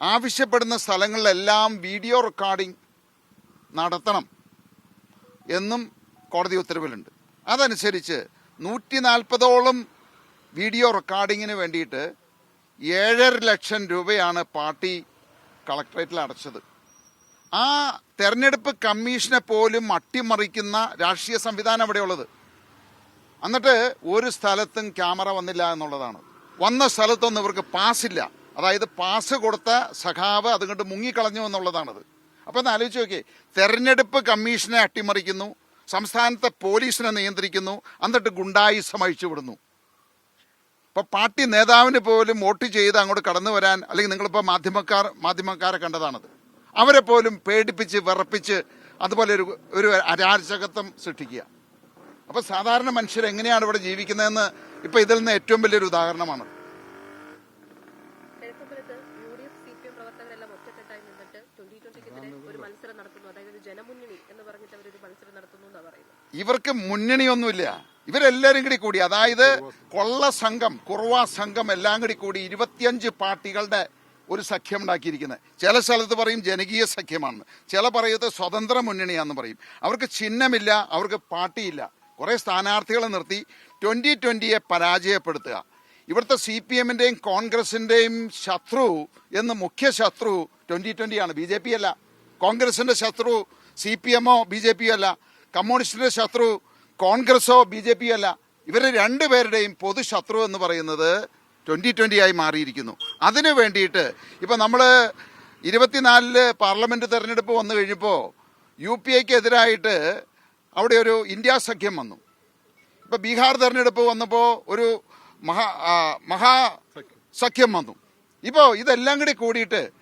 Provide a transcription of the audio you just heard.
ആവശ്യപ്പെടുന്ന സ്ഥലങ്ങളിലെല്ലാം video recording നടത്തണം എന്നും കോടതി ഉത്തരവിലുണ്ട്. അതനുസരിച്ച് നൂറ്റി നാൽപ്പതോളം വീഡിയോ റെക്കോർഡിങ്ങിന് വേണ്ടിയിട്ട് ഏഴര ലക്ഷം രൂപയാണ് പാർട്ടി കളക്ടറേറ്റിൽ അടച്ചത്. ആ തെരഞ്ഞെടുപ്പ് കമ്മീഷനെ പോലും അട്ടിമറിക്കുന്ന രാഷ്ട്രീയ സംവിധാനം അവിടെയുള്ളത്. എന്നിട്ട് ഒരു സ്ഥലത്തും ക്യാമറ വന്നില്ല എന്നുള്ളതാണ്. വന്ന സ്ഥലത്തൊന്നും ഇവർക്ക് പാസില്ല. അതായത് പാസ് കൊടുത്ത സഖാവ് അതുകൊണ്ട് മുങ്ങിക്കളഞ്ഞു എന്നുള്ളതാണത്. അപ്പോൾ ഒന്ന് ആലോചിച്ച് നോക്കിയേ. തെരഞ്ഞെടുപ്പ് കമ്മീഷനെ അട്ടിമറിക്കുന്നു. സംസ്ഥാനത്തെ പോലീസിനെ നിയന്ത്രിക്കുന്നു. എന്നിട്ട് ഗുണ്ടായുസം അഴിച്ചുവിടുന്നു. ഇപ്പോൾ പാർട്ടി നേതാവിന് പോലും വോട്ട് ചെയ്ത് അങ്ങോട്ട് കടന്നു വരാൻ അല്ലെങ്കിൽ നിങ്ങളിപ്പോൾ മാധ്യമക്കാർ മാധ്യമക്കാരെ കണ്ടതാണത്. അവരെ പോലും പേടിപ്പിച്ച് വിറപ്പിച്ച് അതുപോലെ ഒരു ഒരു അരാജകത്വം സൃഷ്ടിക്കുക. അപ്പോൾ സാധാരണ മനുഷ്യർ എങ്ങനെയാണ് ഇവിടെ ജീവിക്കുന്നതെന്ന് ഇപ്പോൾ ഇതിൽ നിന്ന് ഏറ്റവും വലിയൊരു ഉദാഹരണമാണ് മത്സരം നടത്തുന്നു. അതായത് ജനമുന്നണി എന്ന് പറഞ്ഞിട്ട് അവരൊരു മത്സരം നടത്തുന്നു ഇവർക്ക് മുന്നണിയൊന്നുമില്ല. ഇവരെല്ലാരും കൂടി കൂടി അതായത് കൊള്ള സംഘം കുറവ സംഘം എല്ലാം കൂടി കൂടി ഇരുപത്തിയഞ്ച് പാർട്ടികളുടെ ഒരു സഖ്യം ഉണ്ടാക്കിയിരിക്കുന്നത്. ചില സ്ഥലത്ത് പറയും ജനകീയ സഖ്യമാണ് ചില പറയുന്നത് സ്വതന്ത്ര മുന്നണിയാന്ന് പറയും. അവർക്ക് ചിഹ്നമില്ല അവർക്ക് പാർട്ടിയില്ല. കുറെ സ്ഥാനാർത്ഥികളെ നിർത്തി ട്വന്റി ട്വന്റിയെ പരാജയപ്പെടുത്തുക. ഇവിടുത്തെ സി പി എമ്മിന്റെയും കോൺഗ്രസിന്റെയും ശത്രു എന്ന് മുഖ്യ ശത്രു ട്വന്റി ട്വന്റിയാണ് ബി ജെ പി അല്ല. കോൺഗ്രസിന്റെ ശത്രു സി പി എമ്മോ ബി ജെ പിയോ അല്ല. കമ്മ്യൂണിസ്റ്റിന്റെ ശത്രു കോൺഗ്രസോ ബി ജെ പിയോ അല്ല. ഇവർ രണ്ടുപേരുടെയും പൊതു ശത്രു എന്ന് പറയുന്നത് ട്വന്റി ട്വന്റി ആയി മാറിയിരിക്കുന്നു. അതിനു വേണ്ടിയിട്ട് ഇപ്പൊ നമ്മൾ ഇരുപത്തിനാലിൽ പാർലമെന്റ് തെരഞ്ഞെടുപ്പ് വന്നു കഴിഞ്ഞപ്പോൾ യു പി എക്ക് എതിരായിട്ട് അവിടെ ഒരു ഇന്ത്യ സഖ്യം വന്നു. ഇപ്പൊ ബീഹാർ തെരഞ്ഞെടുപ്പ് വന്നപ്പോൾ ഒരു മഹാ മഹാ സഖ്യം. വന്നു. ഇപ്പോൾ ഇതെല്ലാം കൂടി കൂടിയിട്ട്